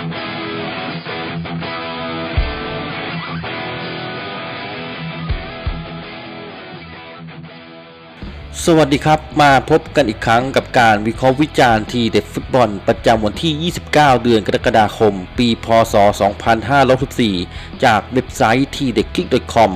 สวัสดีครับ มาพบกันอีกครั้งกับการวิเคราะห์วิจารณ์ทีเด็ดฟุตบอล ประจำวันที่ 29 เดือนกรกฎาคม ปี พศ 2564 จากเว็บไซต์ทีเด็ดคลิก .com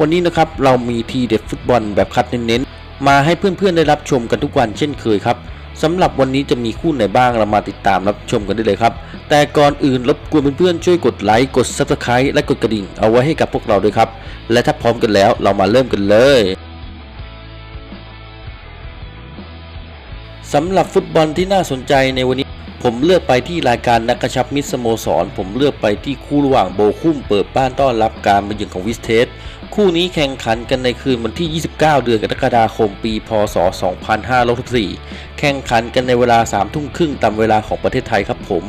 วันนี้นะครับเรามีทีเด็ดฟุตบอลแบบคัดเน้นๆ มาให้เพื่อนๆได้รับชมกันทุกวันเช่นเคยครับ สำหรับวันนี้จะมีคู่ไหนบ้างเรามาติดตามรับชมกันได้เลยครับ แต่ก่อนอื่นรบกวนเพื่อนๆช่วยกดไลค์กด Subscribe และกดกระดิ่งเอาไว้ให้กับพวกเราด้วยครับ และถ้าพร้อมกันแล้วเรามาเริ่มกันเลยสำหรับฟุตบอลที่น่าสนใจในวันนี้ ผมเลือกไปที่รายการนักกระชับมิตรสโมสร ผมเลือกไปที่คู่ระหว่างโบคุ้มเปิดบ้านต้อนรับการมาเยือนของวิสเทส คู่นี้แข่งขันกันในคืนวันที่ 29 เดือนกรกฎาคม ปี พศ 2564 แข่งขันกันในเวลา 3 ทุ่มครึ่งตามเวลาของประเทศไทยครับผม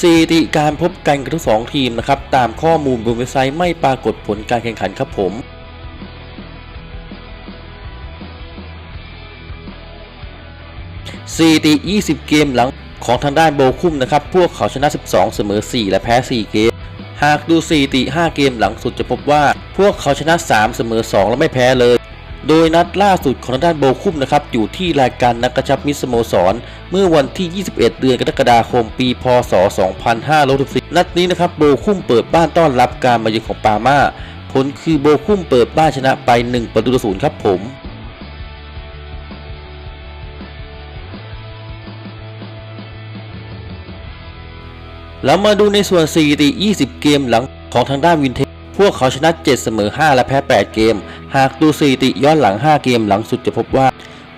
สถิติการพบกันกับทั้งสองทีมนะครับ ตามข้อมูลบนเว็บไซต์ไม่ปรากฏผลการแข่งขันครับผมสถิติ 20 เกมหลังของทางด้านโบคุมนะครับ พวกเขาชนะ 12 เสมอ 4 และแพ้ 4 เกม หากดูสถิติ 5 เกมหลังสุดจะพบว่า พวกเขาชนะ 3 เสมอ 2 และไม่แพ้เลย โดยนัดล่าสุดของทางด้านโบคุมนะครับ อยู่ที่รายการนักกระชับมิสโมสร เมื่อวันที่ 21 เดือนกรกฎาคมปี พศ 2564 นัดนี้นะครับโบคุมเปิดบ้านต้อนรับการมาเยือนของปาม่าผลคือโบคุมเปิดบ้านชนะไป 1 ประตูต่อศูนย์ครับผม แล้วมาดูในส่วนสถิติ 20 เกมหลังของทางด้านวินเทจ พวกเขาชนะ 7 เสมอ 5 และแพ้ 8 เกม หากดูสถิติย้อนหลัง 5 เกมหลังสุดจะพบว่า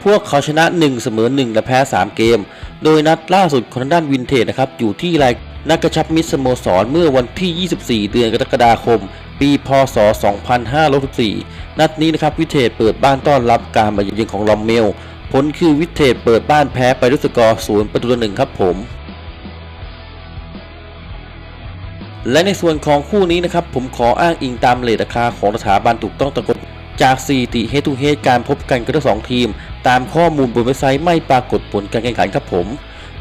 พวกเขาชนะ 1 เสมอ 1 และแพ้ 3 เกม โดยนัดล่าสุดของทางด้านวินเทจนะครับอยู่ที่รายนักกระชับมิตรสโมสรเมื่อวันที่ 24 เดือนกรกฎาคม ปีพศ 2564 นัดนี้นะครับวินเทจเปิดบ้านต้อนรับการมาเยือนของลอมเมล ผลคือวินเทจเปิดบ้านแพ้ไปด้วยสกอร์ 0 ประตูต่อ1ครับผม และในส่วนของคู่นี้นะครับผมขออ้างอิงตามเลทราคาของสถาบันถูกต้องตะกดจากสถิติเฮทูเฮดการพบกันกับทั้งสองทีม ตามข้อมูลบนเว็บไซต์ไม่ปรากฏผลการแข่งขันครับผม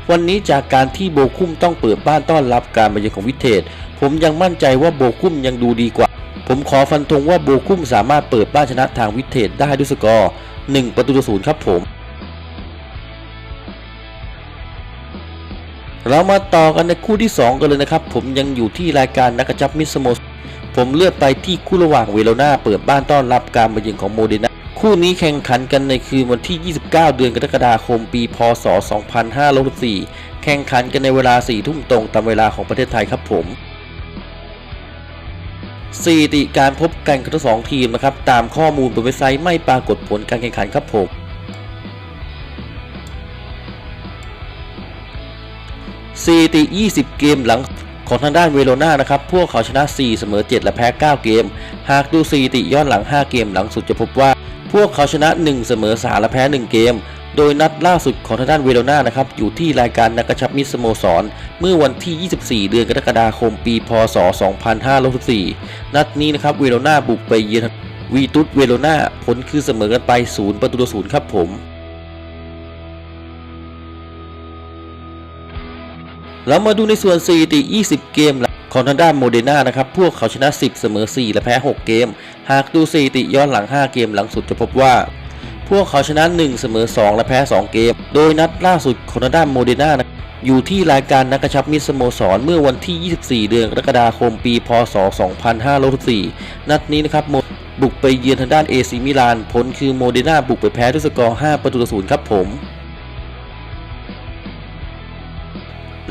วันนี้จากการที่โบคุ้มต้องเปิดบ้านต้อนรับการมาเยือนของวิเทจผมยังมั่นใจว่าโบคุ้มยังดูดีกว่า ผมขอฟันธงว่าโบคุ้มสามารถเปิดบ้านชนะทางวิเทจได้ด้วยสกอร์1ประตูต่อศูนย์ครับผม เรามาต่อกันในคู่ที่ 2 กันเลยนะครับ ผมยังอยู่ที่รายการนักกระจับมิสโมสผมเลือกไปที่คู่ระหว่างเวโรนาเปิดบ้านต้อนรับการมาเยือนของโมเดนาคู่นี้แข่งขันกันในคืนวันที่ 29 เดือนกรกฎาคม ปี พศ 2564 แข่งขันกันในเวลา 4 ทุ่มตรงตามเวลาของประเทศไทยครับผมสถิติการพบกันของทั้งสองทีมนะครับ ตามข้อมูลบนเว็บไซต์ไม่ปรากฏผลการแข่งขันครับผม สถิติ20 เกมหลังของทางด้านเวโรนานะครับ พวกเขาชนะ 4 เสมอ 7 และแพ้ 9 เกม หากดูสถิติย้อนหลัง 5 เกมหลังสุดจะพบว่า พวกเขาชนะ 1 เสมอ 3 และแพ้ 1 เกม โดยนัดล่าสุดของทางด้านเวโรนานะครับ อยู่ที่รายการนักกระชับมิสโมสร เมื่อวันที่ 24 เดือนกรกฎาคมปี พศ 2564 นัดนี้นะครับ เวโรนาบุกไปเยือนวีตุสเวโรนาผลคือเสมอกันไป 0 ประตูต่อ0ครับผม แล้วมาดูในส่วนสถิติ 20 เกมของทางด้านโมเดนานะครับ พวกเขาชนะ 10 เสมอ 4 และแพ้ 6 เกม หากดูสถิติย้อนหลัง 5 เกมหลังสุดจะพบว่า พวกเขาชนะ 1 เสมอ 2 และแพ้ 2 เกม โดยนัดล่าสุดของทางด้านโมเดนานะอยู่ที่รายการนักกระชับมิตรสโมสรเมื่อวันที่ 24 เดือนกรกฎาคมปี พศ 2564 นัดนี้นะครับโมบุกไปเยือนทางด้านเอซีมิลานผลคือโมเดนาบุกไปแพ้ด้วยสกอร์ 5 ประตูต่อ0ครับผม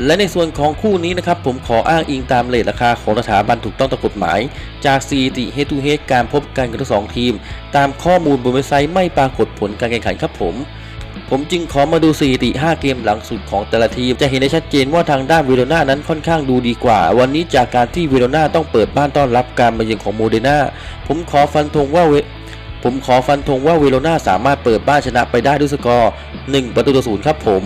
และในส่วนของคู่นี้นะครับผมขออ้างอิงตามเลทราคาของสถาบันถูกต้องตามกฎหมาย จากสถิติเฮตูเฮดการพบกันกับทั้งสองทีม ตามข้อมูลบนเว็บไซต์ไม่ปรากฏผลการแข่งขันครับผม ผมจึงขอมาดูสถิติ 5 เกมหลังสุดของแต่ละทีม จะเห็นได้ชัดเจนว่าทางด้านเวโรนานั้นค่อนข้างดูดีกว่า วันนี้จากการที่เวโรนาต้องเปิดบ้านต้อนรับการมาเยือนของโมเดนาผมขอฟันธงว่าเวผมขอฟันธงว่าเวโรนาสามารถเปิดบ้านชนะไปได้ด้วยสกอร์ 1 ประตูต่อศูนย์ครับผม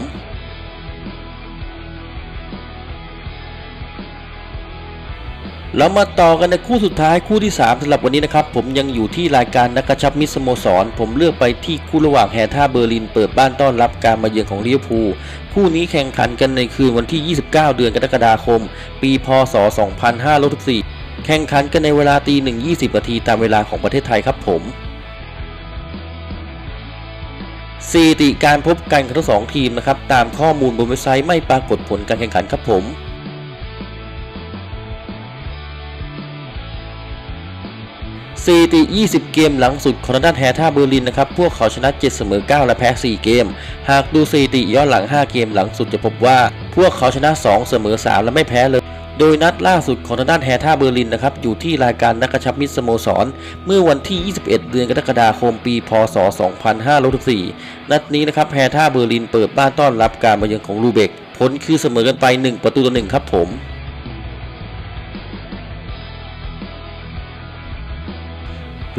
แแล้วมาต่อกันในคู่สุดท้ายคู่ที่ 3สำหรับวันนี้นะครับ ผมยังอยู่ที่รายการนักกระชับมิสโมสร ผมเลือกไปที่คู่ระหว่างแฮท่าเบอร์ลินเปิดบ้านต้อนรับการมาเยือนของลิเวอร์พูลคู่นี้แข่งขันกันในคืนวันที่ 29 เดือนกรกฎาคม ปีพศ 2564แข่งขันกันในเวลาตีหนึ่ง20นาทีตามเวลาของประเทศไทยครับผมสถิติการพบกันของทั้งสองทีมนะครับตามข้อมูลบนเว็บไซต์ไม่ปรากฏผลการแข่งขันครับผม สถิติ20 เกมหลังสุดของด้านแฮท่าเบอร์ลินนะครับ พวกเขาชนะ 7 เสมอ 9 และแพ้ 4 เกม หากดูสถิติย้อนหลัง 5 เกมหลังสุดจะพบว่า พวกเขาชนะ 2 เสมอ 3 และไม่แพ้เลย โดยนัดล่าสุดของทางด้านแฮท่าเบอร์ลินนะครับ อยู่ที่รายการนักกระชับมิตรสโมสร เมื่อวันที่ 21 เดือนกรกฎาคมปี พศ 2564 นัดนี้นะครับแฮท่าเบอร์ลินเปิดบ้านต้อนรับการมาเยือนของลูเบก ผลคือเสมอกันไป 1 ประตูต่อ1ครับผม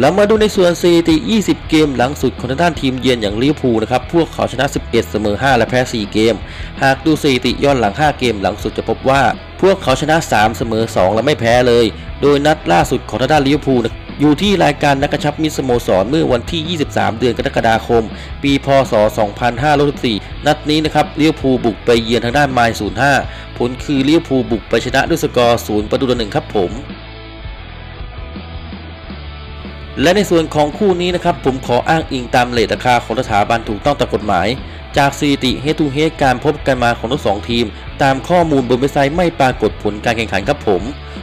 แล้วมาดูในส่วนสถิติ 20 เกมหลังสุดของทางด้านทีมเยือนอย่างลิเวอร์พูลนะครับ พวกเขาชนะ 11 เสมอ 5 และแพ้ 4 เกม หากดูสถิติย้อนหลัง 5 เกมหลังสุดจะพบว่า พวกเขาชนะ 3 เสมอ 2 และไม่แพ้เลย โดยนัดล่าสุดของทางด้านลิเวอร์พูลอยู่ที่รายการนักกระชับมิสโมสรเมื่อวันที่ 23 เดือนกรกฎาคม ปี พศ 2564 นัดนี้นะครับลิเวอร์พูลบุกไปเยือนทางด้านไมล์05 ผลคือลิเวอร์พูลบุกไปชนะด้วยสกอร์ 0 ประตูต่อ1ครับผม และในส่วนของคู่นี้นะครับผมขออ้างอิงตามเลทราคาของสถาบันถูกต้องตามกฎหมาย จากสถิติเฮตูเฮดการพบกันมาของทั้งสองทีม ตามข้อมูลบนเว็บไซต์ไม่ปรากฏผลการแข่งขันครับผม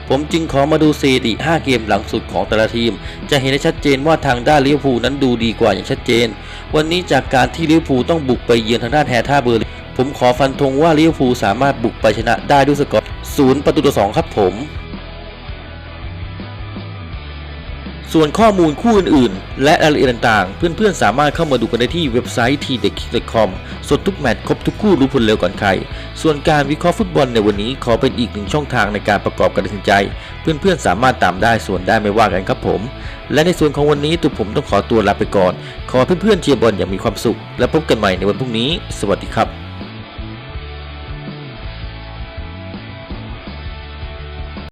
ผมจึงขอมาดูสถิติ 5 เกมหลังสุดของแต่ละทีม จะเห็นได้ชัดเจนว่าทางด้านลิเวอร์พูลนั้นดูดีกว่าอย่างชัดเจน วันนี้จากการที่ลิเวอร์พูลต้องบุกไปเยือนทางด้านแฮท่าเบอร์ลิผมขอฟันธงว่าลิเวอร์พูลสามารถบุกไปชนะได้ด้วยสกอร์ 0 ประตูต่อ 2 ครับผม ส่วนข้อมูลคู่อื่นๆ และรายละเอียดต่างๆ เพื่อนๆ สามารถเข้ามาดูกันได้ที่เว็บไซต์ t d e k c o m สดทุกแมตช์ครบทุกคู่รู้ผลเร็วก่อนใคร ส่วนการวิเคราะห์ฟุตบอลในวันนี้ขอเป็นอีกหนึ่งช่องทางในการประกอบการตัดสินใจ เพื่อนๆ สามารถตามได้ส่วนได้ไม่ว่ากันครับผม และในส่วนของวันนี้ตัวผมต้องขอตัวลาไปก่อน ขอเพื่อนๆเชียร์บอลอย่างมีความสุข และพบกันใหม่ในวันพรุ่งนี้ สวัสดีครับ